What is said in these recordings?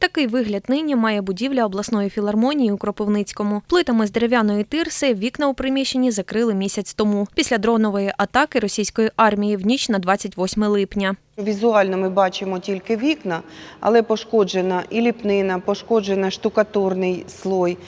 Такий вигляд нині має будівля обласної філармонії у Кропивницькому. Плитами з дерев'яної тирси вікна у приміщенні закрили місяць тому після дронової атаки російської армії в ніч на 28 липня. Візуально ми бачимо тільки вікна, але пошкоджена і ліпнина, пошкоджена штукатурний слой,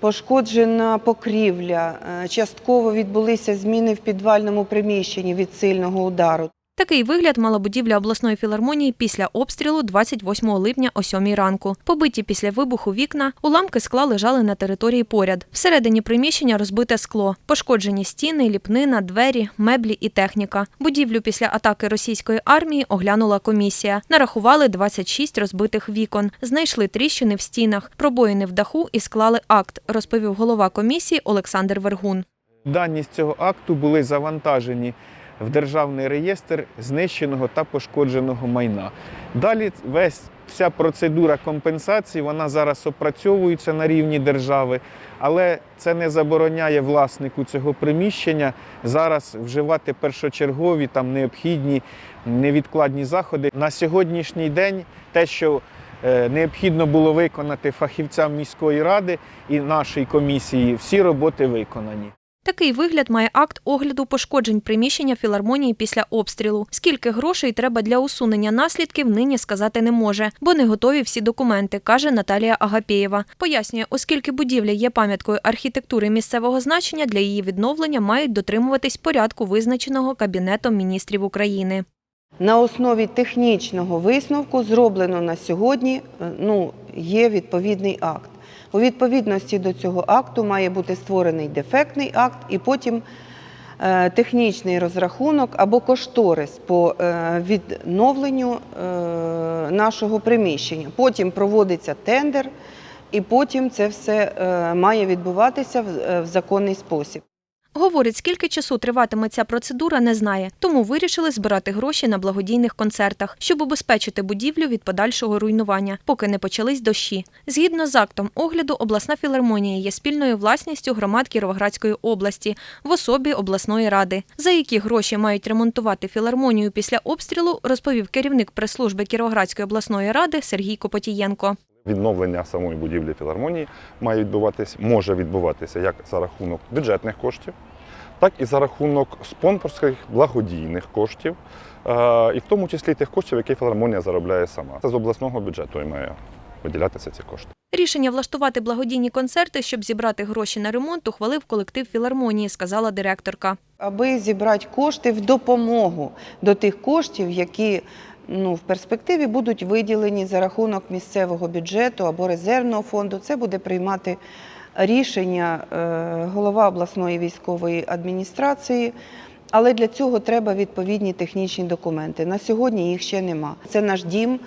пошкоджена покрівля. Е, Частково відбулися зміни в підвальному приміщенні від сильного удару. Такий вигляд мала будівля обласної філармонії після обстрілу 28 липня о 7 ранку. Побиті після вибуху вікна, уламки скла лежали на території поряд. Всередині приміщення розбите скло, пошкоджені стіни, ліпнина, двері, меблі і техніка. Будівлю після атаки російської армії оглянула комісія. Нарахували 26 розбитих вікон, знайшли тріщини в стінах, пробоїни в даху і склали акт, розповів голова комісії Олександр Вергун. Дані з цього акту були завантажені в державний реєстр знищеного та пошкодженого майна. Далі весь вся процедура компенсації вона зараз опрацьовується на рівні держави, але це не забороняє власнику цього приміщення зараз вживати першочергові там необхідні невідкладні заходи. На сьогоднішній день те, що е, необхідно було виконати фахівцям міської ради і нашої комісії, всі роботи виконані. Такий вигляд має акт огляду пошкоджень приміщення філармонії після обстрілу. Скільки грошей треба для усунення наслідків, нині сказати не може, бо не готові всі документи, каже Наталія Агапєєва. Пояснює, оскільки будівля є пам'яткою архітектури місцевого значення, для її відновлення мають дотримуватись порядку, визначеного Кабінетом міністрів України. На основі технічного висновку зроблено на сьогодні е, ну, є відповідний акт. У відповідності до цього акту має бути створений дефектний акт і потім е, технічний розрахунок або кошторис по е, відновленню е, нашого приміщення. Потім проводиться тендер, і потім це все має відбуватися в законний спосіб. Говорить, скільки часу триватиме ця процедура, не знає. Тому вирішили збирати гроші на благодійних концертах, щоб убезпечити будівлю від подальшого руйнування, поки не почались дощі. Згідно з актом огляду, обласна філармонія є спільною власністю громад Кіровоградської області в особі обласної ради. За які гроші мають ремонтувати філармонію після обстрілу, розповів керівник прес-служби Кіровоградської обласної ради Сергій Копотієнко. Відновлення самої будівлі філармонії має відбуватись, може відбуватися як за рахунок бюджетних коштів, так і за рахунок спонсорських благодійних коштів, е, і в тому числі тих коштів, які філармонія заробляє сама. Це з обласного бюджету і має виділятися ці кошти. Рішення влаштувати благодійні концерти, щоб зібрати гроші на ремонт, ухвалив колектив філармонії, сказала директорка. аби зібрати кошти в допомогу до тих коштів, які ну, в перспективі будуть виділені за рахунок місцевого бюджету або резервного фонду. Це буде приймати рішення е, голова обласної військової адміністрації. Але для цього треба відповідні технічні документи. На сьогодні їх ще нема. Це наш дім,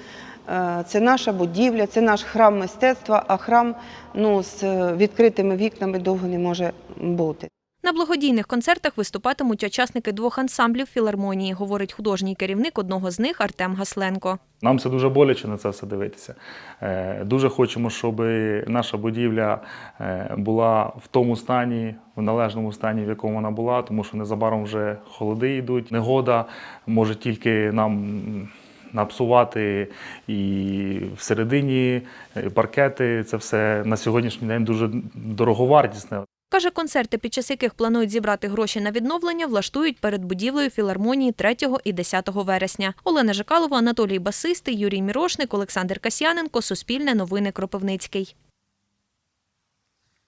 е, це наша будівля, це наш храм мистецтва, а храм ну, з е, відкритими вікнами довго не може бути. На благодійних концертах виступатимуть учасники двох ансамблів філармонії, говорить художній керівник одного з них Артем Гасленко. Нам це дуже боляче на це все дивитися. Е, Дуже хочемо, щоб наша будівля е, була в тому стані, в належному стані, в якому вона була, тому що незабаром вже холоди йдуть. Негода може тільки нам напсувати і всередині е, паркети. Це все на сьогоднішній день дуже дороговартісне. Каже, концерти, під час яких планують зібрати гроші на відновлення, влаштують перед будівлею філармонії 3 і 10 вересня. Олена Жикалова, Анатолій Басистий, Юрій Мірошник, Олександр Касьяненко. Суспільне новини Кропивницький.